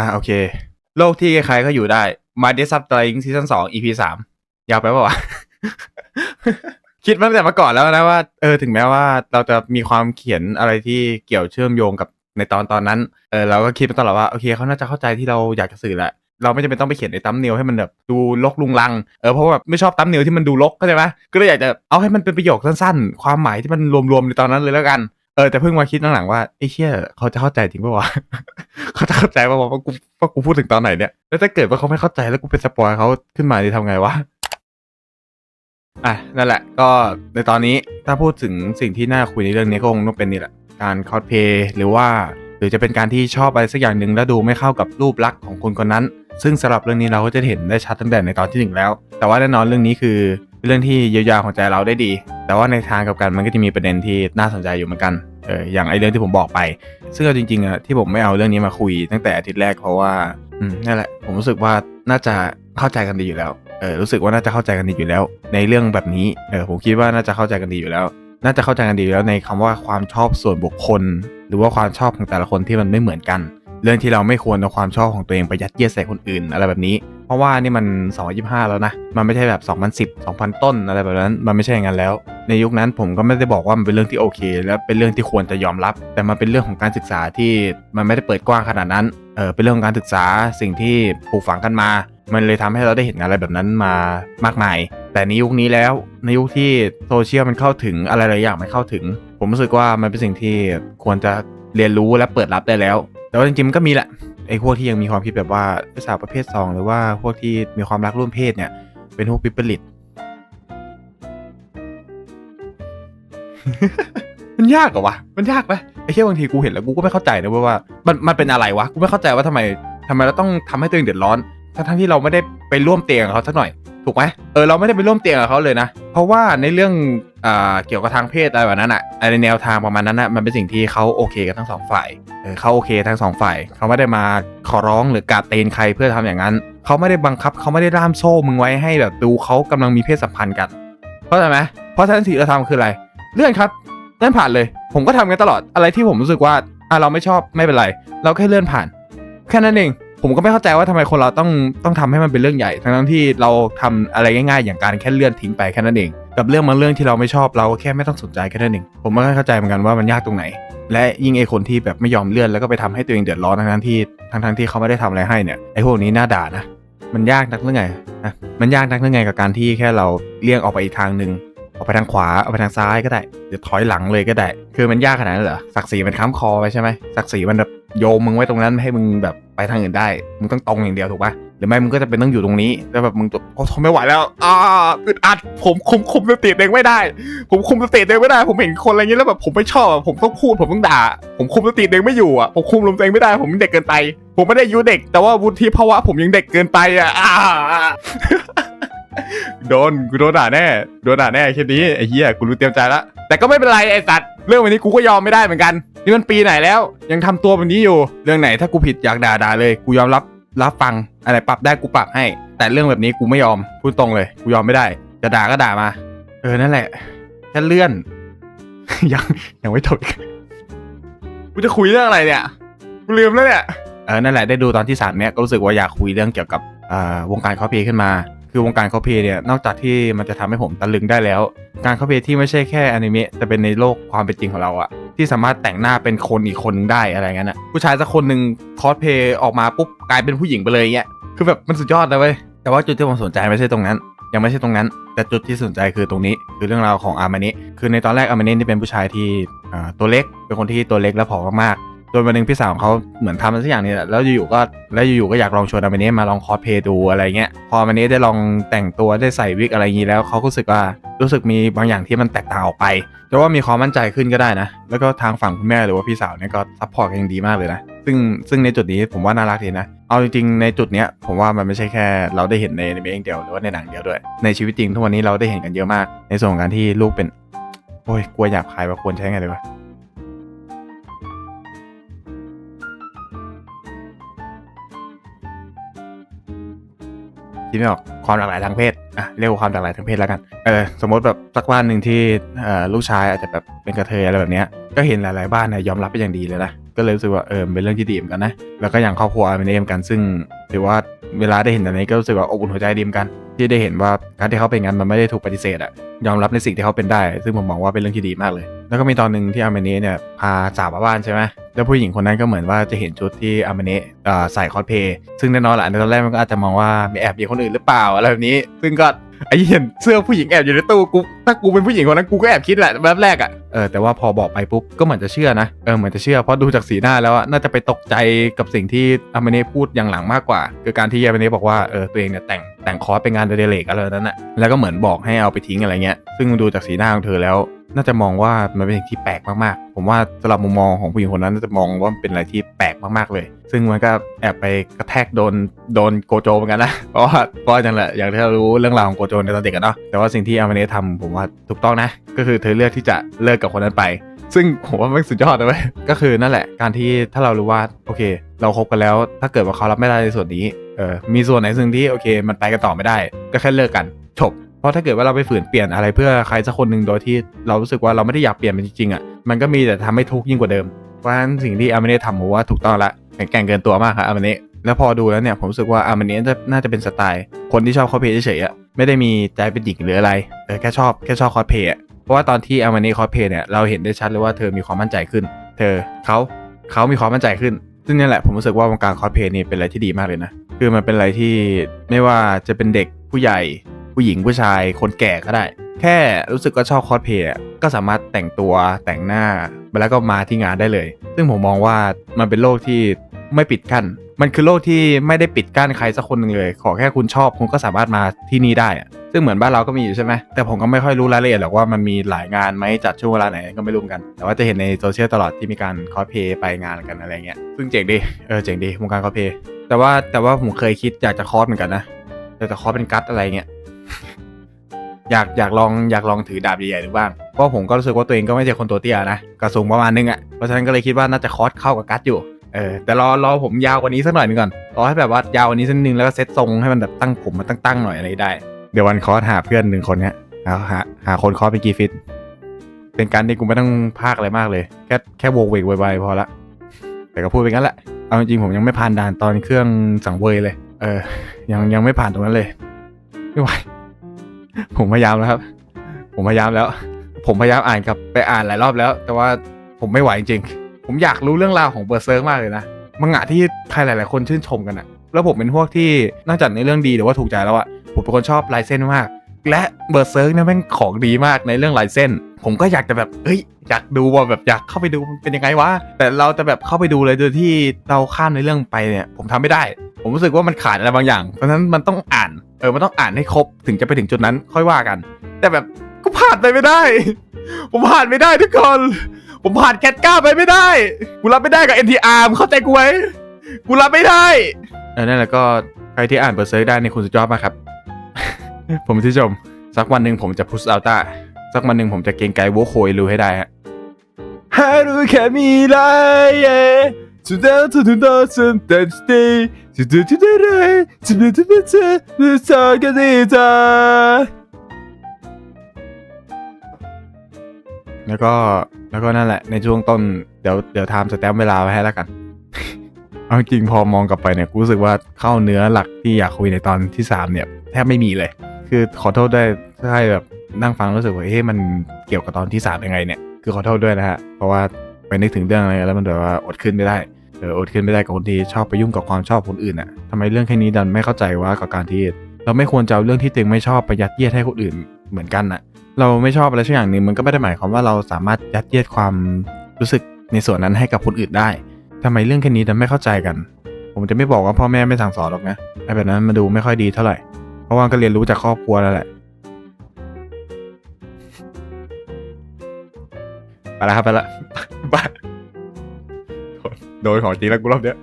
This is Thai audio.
อะโอเค โลกที่ใครๆก็อยู่ได้ My d e s u b t r i n g ซีซั่นสอง EP สามยาวไปปะวะ คิดมาตั้งแต่เมาก่อนแล้วนะว่าเออถึงแม้ว่าเราจะมีความเขียนอะไรที่เกี่ยวเชื่อมโยงกับในตอนตอนนั้นเออเราก็คิดมาตลอดว่าโอเคเขาน่าจะเข้าใจที่เราอยากจะสื่อแหละเราไม่จำเป็นต้องไปเขียนในตั้มเนียวให้มันแบบดูลกลุงลัง เออเพราะว่าแบบไม่ชอบตั้มเนียวที่มันดูลกเข้าใจไหมก็เลยอยากจะเอาให้มันเป็นประโยคสั้นๆ ความหมายที่มันรวมๆในตอนนั้นเลยแล้วกัน เออแต่เพิ่งมาคิดหลังๆว่าไอ้เชี่ยเขาจะเข้าใจจริงปะวะเขาจะเข้าใจปะวะว่ากูว่ากูพูดถึงตอนไหนเนี่ยแล้วถ้าเกิดว่าเขาไม่เข้าใจแล้วกูเป็นสปอยเขาขึ้นมาจะทำไงวะอะนั่นแหละ ก็ในตอนนี้ถ้าพูดถึงสิ่งที่น่าคุยในเรื่องนี้ก็คงต้องเป็นนี่แหละการคอสเพย์หรือว่า หรือจะเป็นการที่ชอบอะไรสักอย่างหนึ่งแล้วดูไม่เข้ากับรูปลักษณ์ของคนคนนั้น ซึ่งสำหรับเรื่องนี้เราก็จะเห็นได้ชัดตั้งแต่ในตอนที่หนึ่งแล้ว แต่ว่าแน่นอนเรื่องนี้คือเป็นเรื่องที่เยียวยาของใจเราได้ดี แต่ว่าในทางกับกันมันก็จะมีประเด็นที่น่าสนใจอยู่เหมือนกันเอออย่างไอเรื่องที่ผมบอกไป ซึ่งเอาจริงๆอะที่ผมไม่เอาเรื่องนี้มาคุยตั้งแต่อาทิตย์แรกเพราะว่าอืมนั่นแหละผมรู้สึกว่าน่าจะเข้าใจกันดีอยู่แล้วเออรู้สึกว่าน่าจะเข้าใจกันดีอยู่แล้ว ในเรื่องแบบนี้เออผมคิดว่าน่าจะเข้าใจกันดีอยู่แล้ว น่าจะเข้าใจกันดีอยู่แล้วในคำว่าความชอบส่วนบุคคล หรือว่าความชอบของแต่ละคนที่มันไม่เหมือนกัน เรื่องที่เราไม่ควรเอาความชอบของตัวเองไปยัดเยียดใส่คนอื่น อะไรแบบนี้ ราะว่านี่มัน 225 แล้วนะ มันไม่ใช่แบบ 2010 2000 ต้นอะไรแบบนั้น มันไม่ใช่อย่างนั้นแล้ว ในยุคนั้นผมก็ไม่ได้บอกว่ามันเป็นเรื่องที่โอเค และเป็นเรื่องที่ควรจะยอมรับ แต่มันเป็นเรื่องของการศึกษาที่มันไม่ได้เปิดกว้างขนาดนั้น เออเป็นเรื่องของการศึกษาสิ่งที่ปลูกฝังกันมา มันเลยทำให้เราได้เห็นอะไรแบบนั้นมามากมาย แต่ในยุคนี้แล้วในยุคที่โซเชียลมันเข้าถึงอะไรหลายอย่างมันเข้าถึง ผมรู้สึกว่ามันเป็นสิ่งที่ควรจะเรียนรู้และเปิดรับได้แล้ว แต่ว่าจริงๆมันก็มีแหละ ไอ้พวกที่ยังมีความคิดแบบว่าสาวประเภทสองหรือว่าพวกที่มีความรักร่วมเพศเนี่ยเป็นพวกปิปริตมันยากเหรอวะ มันยากปะไอ้แค่บางทีกูเห็นแล้วกูก็ไม่เข้าใจนะว่ามันมันเป็นอะไรวะ กูไม่เข้าใจว่าทำไมทำไมเราต้องทำให้ตัวเองเดือดร้อน ทั้งที่เราไม่ได้ไปร่วมเตียงกับเขาสักหน่อย ถูกไหมเออเราไม่ได้ไปร่วมเตียงกับเขาเลยนะ เพราะว่าในเรื่อง เกี่ยวกับทางเพศอะไรแบบนั้นอะในแนวทางประมาณนั้นอะมันเป็นสิ่งที่เขาโอเคกันทั้งสองฝ่ายเขาโอเคทั้งสองฝ่ายเขาไม่ได้มาขอร้องหรือกาเตนใครเพื่อทำอย่างนั้นเขาไม่ได้บังคับเขาไม่ได้ล่ามโซ่มึงไว้ให้แบบดูเขากำลังมีเพศสัมพันธ์กันเข้าใจไหมเพราะฉะนั้นสิ่งที่เราทำคืออะไรเลื่อนครับเลื่อนผ่านเลย ผมก็ทำกันตลอดอะไรที่ผมรู้สึกว่าอะเราไม่ชอบไม่เป็นไร เราแค่เลื่อนผ่าน แค่นั้นเองผมก็ไม่เข้าใจว่าทำไมคนเราต้องต้องทำให้มันเป็นเรื่องใหญ่ ทั้งที่เราทำอะไรง่ายๆ อย่างการแค่เลื่อนทิ้งไปแค่นั้นเอง กับเรื่องบางเรื่องที่เราไม่ชอบเราก็แค่ไม่ต้องสนใจแค่นั้นเองผมไม่เข้าใจเหมือนกันว่ามันยากตรงไหน และยิ่งไอคนที่แบบไม่ยอมเลื่อนแล้วก็ไปทำให้ตัวเองเดือดร้อนทั้งๆที่ทั้งๆที่เขาไม่ได้ทำอะไรให้เนี่ยไอพวกนี้น่าด่านะมันยากนักหรือไงนะมันยากนักหรือไงกับการที่แค่เราเลี่ยงออกไปอีกทางหนึ่งออกไปทางขวาออกไปทางซ้ายก็ได้หรือถอยหลังเลยก็ได้ คือมันยากขนาดนั้นเหรอศักดิ์ศรีมันค้ำคอไปใช่ไหมศักดิ์ศรีมันแบบโยมมึงไว้ตรงนั้นไม่ให้มึงแบบไปทางอื่นได้ มึงต้องตรงอย่างเดียวถูกปะ หรือไม่มึงก็จะเป็นต้องอยู่ตรงนี้แล้วแบบมึงตัวโอ้ทนไม่ไหวแล้วอ่าอึดอัดผมคุมคุมสติเองไม่ได้ ผมคุมสติเองไม่ได้ ผมเห็นคนอะไรเงี้ยแล้วแบบผมไม่ชอบผมต้องพูดผมต้องด่า ผมคุมสติเองไม่อยู่อะผมคุมลมตัวเองไม่ได้ ผมเด็กเกินไป ผมไม่ได้อายุเด็ก แต่ว่าวุฒิภาวะผมยังเด็กเกินไปอะโดนกูโดนด่าแน่โดนด่าแน่แค่นี้ไอ้เหี้ยกูรู้เตรียมใจละแต่ก็ไม่เป็นไรไอ้สัตว์เรื่องวันนี้กูก็ยอมไม่ได้เหมือนกัน นี่มันปีไหนแล้ว ยังทำตัวแบบนี้อยู่ เรื่องไหนถ้ากูผิดอยากด่าด่าเลย กูยอมรับ รับฟังอะไรปรับได้กูปรับให้ แต่เรื่องแบบนี้กูไม่ยอมพูดตรงเลย กูยอมไม่ได้ จะด่าก็ด่ามา เออนั่นแหละแค่เลื่อน ยังยังไม่จบอีกกูจะคุยเรื่องอะไรเนี่ยกูลืมแล้วเนี่ยเออนั่นแหละได้ดูตอนที่สามเนี่ยก็รู้สึกว่าอยากคุยเรื่องเกี่ยวกับอ่าวงการคอสเพลย์ขึ้นมา คือวงการคอสเพลย์เนี่ยนอกจากที่มันจะทำให้ผมตะลึงได้แล้ว การคอสเพลย์ที่ไม่ใช่แค่อนิเมะแต่เป็นในโลกความเป็นจริงของเราอะ ที่สามารถแต่งหน้าเป็นคนอีกคนได้อะไรเงี้ยนะผู้ชายสักคนหนึ่งคอสเพย์ออกมาปุ๊บกลายเป็นผู้หญิงไปเลยเงี้ยคือแบบมันสุดยอดเลยเว้ยแต่ว่าจุดที่ผมสนใจไม่ใช่ตรงนั้น ยังไม่ใช่ตรงนั้น แต่จุดที่สนใจคือตรงนี้คือเรื่องราวของอามานิคือในตอนแรกอามานินี่เป็นผู้ชายที่ตัวเล็กเป็นคนที่ตัวเล็กและผอมมากๆ จนวันหนึ่งพี่สาวเขาเหมือนทำอะไรสักอย่างนี่แหละแล้วอยู่ๆก็แล้วอยู่ๆก็อยากลองชวนอามาเนะมาลองคอสเพลย์ดูอะไรเงี้ยพออามาเนะได้ลองแต่งตัวได้ใส่วิกอะไรอย่างนี้แล้วเขาก็รู้สึกว่ารู้สึกมีบางอย่างที่มันแตกต่างออกไปแต่ว่ามีความมั่นใจขึ้นก็ได้นะ แล้วก็ทางฝั่งคุณแม่หรือว่าพี่สาวเนี่ยก็ซัพพอร์ตกันอย่างดีมากเลยนะซึ่งซึ่งในจุดนี้ผมว่าน่ารักดีนะ เอาจริงๆในจุดเนี้ยผมว่ามันไม่ใช่แค่เราได้เห็นในในเมเองเดียวหรือว่าในหนังเดียวด้วย ในชีวิตจริงทุกวันนี้เราได้เห็นกันเยอะมาก ในส่วนของการที่ลูกเป็น โอ้ยกลัวหยาบคายว่าควรใช้ไงเลยวะ คิดไม่ออกความหลากหลายทางเพศอะเรียกว่าความหลากหลายทางเพศแล้วกันเออสมมติแบบสักบ้านหนึ่งที่เอ่อลูกชายอาจจะแบบเป็นกระเทยอะไรแบบเนี้ยก็เห็นหลายๆบ้านเนี่ยยอมรับเป็นอย่างดีเลยนะก็เลยรู้สึกว่าเออเป็นเรื่องที่ดีเหมือนกันนะแล้วก็อย่างครอบครัวเป็นเอมกันซึ่งถือว่าเวลาได้เห็นแบบนี้ก็รู้สึกว่าอบอุ่นหัวใจดีเหมือนกัน ที่ได้เห็นว่าการที่เขาเป็นงั้นมันไม่ได้ถูกปฏิเสธอะยอมรับในสิ่งที่เขาเป็นได้ ซึ่งผมมองว่าเป็นเรื่องที่ดีมากเลย แล้วก็มีตอนหนึ่งที่อาร์เมเนเนี่ยพาสาวมาบ้านใช่ไหมแล้วผู้หญิงคนนั้นก็เหมือนว่าจะเห็นชุดที่อาร์เมเนเอ่อใส่คอสเพย์ซึ่งแน่นอนแหละในตอนแรกมันก็อาจจะมองว่ามีแอบมีคนอื่นหรือเปล่าอะไรแบบนี้ ซึ่งก็ไอ้เห็นเสื้อผู้หญิงแอบอยู่ในตู้กูถ้ากูเป็นผู้หญิงคนนั้นกูก็แอบคิดแหละแบบแรกอะเออแต่ว่าพอบอกไปปุ๊บก็เหมือนจะเชื่อนะเออเหมือนจะเชื่อเพราะดูจากสีหน้าแล้วน่าจะไปตกใจกับสิ่งที่อาร์เมเนพูดอย่างหลังมากกว่า คือการที่อาร์เมเนบอกว่าเออตัวเองเนี่ยแต่งแต่งคอร์สเป็นงานเดเลกอะไรนั้นอะแล้วก็เหมือนบอกให้เอาไปทิ้งอะไรเงี้ยซึ่งดูจากสีหน้าของเธอแล้ว น่าจะมองว่ามันเป็นสิ่งที่แปลกมากๆ ผมว่าสำหรับมุมมองของผู้หญิงคนนั้นน่าจะมองว่ามันเป็นอะไรที่แปลกมากๆเลย ซึ่งมันก็แอบไปกระแทกโดนโดนโกโจเหมือนกันนะ เพราะว่าเพราะอย่างแหละอย่างที่เรารู้เรื่องราวของโกโจในตอนเด็กกันเนาะ แต่ว่าสิ่งที่อามาเนะทำผมว่าถูกต้องนะ ก็คือเธอเลือกที่จะเลิกกับคนนั้นไป ซึ่งผมว่ามันสุดยอดนะเว้ย ก็คือนั่นแหละ การที่ถ้าเรารู้ว่าโอเค เราคบกันแล้ว ถ้าเกิดว่าเขารับไม่ได้ในส่วนนี้ เออ มีส่วนไหนซึ่งที่โอเค มันไปกันต่อไม่ได้ ก็แค่เลิกกันจบ เพราะถ้าเกิดว่าเราไปฝืนเปลี่ยนอะไรเพื่อใครสักคนหนึ่งโดยที่เรารู้สึกว่าเราไม่ได้อยากเปลี่ยนมันจริงๆอะมันก็มีแต่ทำให้ทุกข์ยิ่งกว่าเดิมเพราะฉะนั้นสิ่งที่อาร์เมเน่ทำผมว่าถูกต้องละแข็งแกร่งเกินตัวมากครับอาร์เมเน่แล้วพอดูแล้วเนี่ยผมรู้สึกว่าอาร์เมเน่น่าจะเป็นสไตล์ คนที่ชอบคอสเพย์เฉยๆอะไม่ได้มีใจเป็นหญิงหรืออะไรเออแค่ชอบแค่ชอบคอสเพย์เพราะว่าตอนที่อาร์เมเน่คอสเพย์เนี่ยเราเห็นได้ชัดเลยว่าเธอมีความมั่นใจขึ้น เธอเขาเขามีความมั่นใจขึ้น ซึ่งนี่แหละผมรู้สึกว่าวงการคอสเพย์นี่เป็นอะไรที่ดีมากเลยนะคือมันเป็นอะไรที่ไม่ว่าจะเป็นเด็กผู้ใหญ่ ผู้หญิงผู้ชายคนแก่ก็ได้ แค่รู้สึกก็ชอบคอสเพลย์ก็สามารถแต่งตัวแต่งหน้าแล้วก็มาที่งานได้เลย ซึ่งผมมองว่ามันเป็นโลกที่ไม่ปิดกั้น มันคือโลกที่ไม่ได้ปิดกั้นใครสักคนหนึ่งเลย ขอแค่คุณชอบคุณก็สามารถมาที่นี่ได้ ซึ่งเหมือนบ้านเราก็มีอยู่ใช่ไหม แต่ผมก็ไม่ค่อยรู้รายละเอียดหรอกว่ามันมีหลายงานไหมจัดช่วงเวลาไหนก็ไม่รู้เหมือนกัน แต่ว่าจะเห็นในโซเชียลตลอดที่มีการคอสเพย์ไปงานกันอะไรเงี้ย ซึ่งเจ๋งดี เออเจ๋งดีวงการคอสเพย์ แต่ว่าแต่ว่าผมเคยคิดอยากจะคอสเหมือนกันนะอยากจะคอสเป็นกัตอะไรเงี้ย อยากอยากลองอยากลองถือดาบใหญ่ๆดูบ้างเพราะผมก็รู้สึกว่าตัวเองก็ไม่ใช่คนตัวเตี้ยนะกระสูงประมาณนึงอะ่ะเพราะฉะนั้นก็เลยคิดว่าน่าจะคอสเข้ากับกัตอยู่เออแต่รอรอผมยาวกว่านี้สักหน่อยนึงก่อนรอให้แบบว่ายาวกว่านี้สักนึงแล้วก็เซ็ตทรงให้มันแบบตั้งผมมาตั้งๆหน่อยอะไรได้ เดี๋ยววันคอสหาเพื่อนหนึ่งคนเนี้ยเอาหาหาคนคอสไปกี่ฟิต เป็นการที่กูไม่ต้องพากอะไรมากเลย แค่แค่โวกเวกไวๆพอละแต่ก็พูดไปงั้นแหละเอาจริงผมยังไม่ผ่านด่านตอนเครื่องสังเวยเลย เออ ยังยังไม่ผ่านตรงนั้นเลย ไม่ไหว ผมพยายามแล้วครับ ผมพยายามแล้ว ผมพยายามอ่านกับไปอ่านหลายรอบแล้ว แต่ว่าผมไม่ไหวจริงๆ ผมอยากรู้เรื่องราวของเบอร์เซิร์กมากเลยนะมังงะที่ใครหลาย ๆ คนชื่นชมกันอะแล้วผมเป็นพวกที่นอกจากในเรื่องดีหรือว่าถูกใจแล้วอะผมเป็นคนชอบลายเส้นมาก และเบอร์เซิร์กเนี่ยแม่งของดีมากในเรื่องลายเส้น ผมก็อยากจะแบบเอ้ยอยากดูว่าแบบอยากเข้าไปดูมันเป็นยังไงวะแต่เราจะแบบเข้าไปดูเลยโดยที่เราข้ามในเรื่องไปเนี่ย ผมทำไม่ได้ ผมรู้สึกว่ามันขาดอะไรบางอย่าง เพราะฉะนั้นมันต้องอ่านเออมันต้องอ่านให้ครบถึงจะไปถึงจุดนั้นค่อยว่ากัน แต่แบบก็ผ่านไปไม่ได้ ผมผ่านไม่ได้ทุกคน ผมผ่านแคทก้าไปไม่ได้กูรับไม่ได้กับ NTR เข้าใจกูไว้กูรับไม่ได้เออนั่นแหละก็ใครที่อ่านเบอร์เซอร์ได้ในคุณสุดยอดมากครับ ผมที่ชม สักวันหนึ่งผมจะพุชอัลต้าสักวันหนึ่งผมจะเกรงไกลโวโคยรู้ให้ได้ฮะฮารุแค่มีไรเย่สุดเลย สุดท้ายทุกท่านเลยสักกันดีจ้าแล้วก็แล้วก็นั่นแหละในช่วงต้นเดี๋ยวเดี๋ยวทำสแตมป์เวลาไว้ให้แล้วกัน เอาจริงพอมองกลับไปเนี่ยกูรู้สึกว่าเข้าเนื้อหลักที่อยากคุยในตอนที่สามเนี่ย แทบไม่มีเลย คือขอโทษด้วยถ้าใครแบบนั่งฟังรู้สึกว่าเฮ้ยมันเกี่ยวกับตอนที่สามยังไงเนี่ย คือขอโทษด้วยนะฮะ เพราะว่า ไปนึกถึงเรื่องอะไรแล้วมันแบบว่าอดขึ้นไม่ได้เอออดขึ้นไม่ได้กับคนที่ชอบไปยุ่งกับความชอบคนอื่นอะทำไมเรื่องแค่นี้ดันไม่เข้าใจว่ากับการที่เราไม่ควรจะเอาเรื่องที่ตัวเองไม่ชอบไปยัดเยียดให้คนอื่นเหมือนกันอะเราไม่ชอบอะไรสักอย่างหนึ่งมันก็ไม่ได้หมายความว่าเราสามารถยัดเยียดความรู้สึกในส่วนนั้นให้กับคนอื่นได้ทำไมเรื่องแค่นี้ดันไม่เข้าใจกัน ผมจะไม่บอกว่าพ่อแม่ไม่สั่งสอนหรอกนะไอ้แบบนั้นมาดูไม่ค่อยดีเท่าไหร่ เพราะว่าก็เรียนรู้จากครอบครัวแล้วแหละ ไปแล้วครับไปละไป โดนของจริงแล้วกูรอบเนี้ย